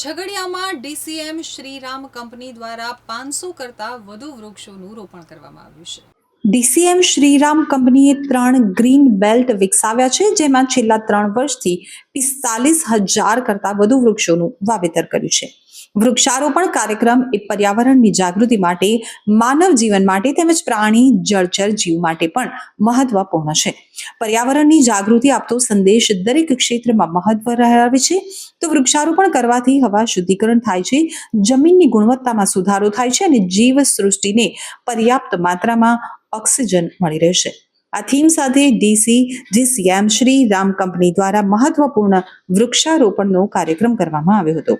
ઝઘડિયામાં DCM Shriram company દ્વારા પાંચસો કરતાં વધુ વૃક્ષોનું રોપણ કરવામાં આવ્યું છે. ડીસીએમ શ્રીરામ કંપનીએ ત્રણ ગ્રીન બેલ્ટ વિકસાવ્યા છે, જેમાં છેલ્લા ત્રણ વર્ષથી પિસ્તાલીસ હજાર કરતાં વધુ વૃક્ષોનું વાવેતર કર્યું છે. વૃક્ષારોપણ કાર્યક્રમ એ પર્યાવરણની જાગૃતિ માટે, માનવ જીવન માટે તેમજ પ્રાણી, જળચર જીવ માટે પણ મહત્વપૂર્ણ છે. પર્યાવરણની જાગૃતિ આપતો સંદેશ દરેક ક્ષેત્રમાં મહત્વ ધરાવે છે. તો વૃક્ષારોપણ કરવાથી હવા શુદ્ધિકરણ થાય છે, જમીનની ગુણવત્તામાં સુધારો થાય છે અને જીવ સૃષ્ટિને પર્યાપ્ત માત્રામાં ઓક્સિજન મળી રહેશે. આ થીમ સાથે DC, GCM Shri Ram company દ્વારા મહત્વપૂર્ણ વૃક્ષારોપણનો કાર્યક્રમ કરવામાં આવ્યો હતો.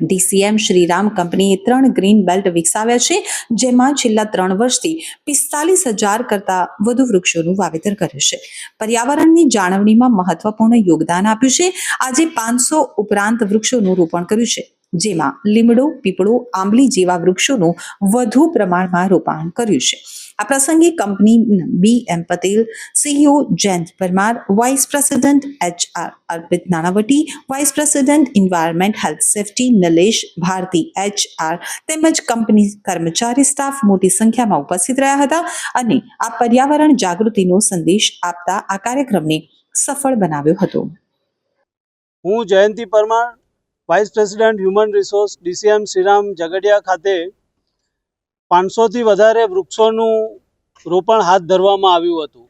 ડીસીએમ શ્રીરામ કંપનીએ ત્રણ ગ્રીન બેલ્ટ વિકસાવ્યા છે, જેમાં છેલ્લા ત્રણ વર્ષથી પિસ્તાલીસ હજાર કરતાં વધુ વૃક્ષોનું વાવેતર કર્યું છે. પર્યાવરણની જાળવણીમાં મહત્વપૂર્ણ યોગદાન આપ્યું છે. આજે પાંચસો ઉપરાંત વૃક્ષોનું રોપણ કર્યું છે. જેમાં લીમડો, પીપળો, આંબલી જેવા વૃક્ષોનું વધુ પ્રમાણમાં રોપાણ કર્યું છે. આ પ્રસંગે company B M Patel, CEO Jayant Parmar, vice president H R Arpit Nanavati, vice president environment health safety, Nalesh Bharati, H R તેમજ કંપની કર્મચારી સ્ટાફ મોટી સંખ્યામાં ઉપસ્થિત રહ્યા હતા અને આ પર્યાવરણ જાગૃતિનો સંદેશ આપતા આ કાર્યક્રમને સફળ બનાવ્યો હતો. હું Jayanti Parmar vice president human resource DCM Shriram Jhagadia ખાતે પાંચસોથી વધારે વૃક્ષોનું રોપણ હાથ ધરવામાં આવ્યું હતું.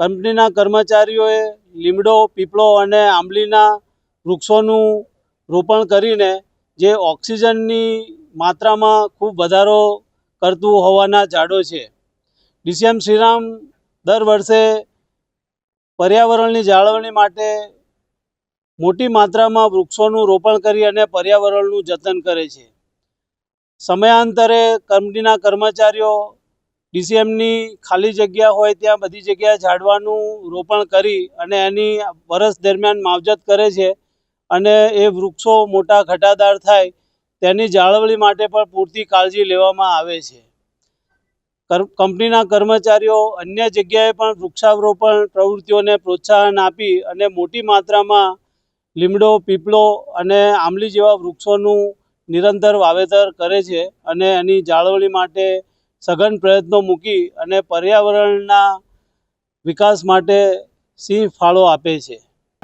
કંપનીના કર્મચારીઓએ લીમડો, પીપળો અને આંબલીના વૃક્ષોનું રોપણ કરીને જે ઓક્સિજનની માત્રામાં ખૂબ વધારો કરતું હોવાના ઝાડો છે. ડીસીએમ શ્રીરામ દર વર્ષે પર્યાવરણની જાળવણી માટે મોટી માત્રામાં વૃક્ષોનું રોપણ કરી અને પર્યાવરણનું જતન કરે છે. સમયાંતરે કંપનીના કર્મચારીઓ, ડીસીએમની ખાલી જગ્યા હોય ત્યાં બધી જગ્યાએ ઝાડવાનું રોપણ કરી અને એની વરસ દરમિયાન માવજત કરે છે અને એ વૃક્ષો મોટા ઘટાદાર થાય તેની જાળવણી માટે પણ પૂરતી કાળજી લેવામાં આવે છે. કંપનીના કર્મચારીઓ અન્ય જગ્યાએ પણ વૃક્ષારોપણ પ્રવૃત્તિઓને પ્રોત્સાહન આપી અને મોટી માત્રામાં લીમડો, પીપળો અને આંબલી જેવા વૃક્ષોનું નિરંતર વાવેતર કરે છે અને એની જાળવણી માટે સઘન પ્રયત્નો મૂકી અને પર્યાવરણના વિકાસ માટે સિંહ ફાળો આપે છે.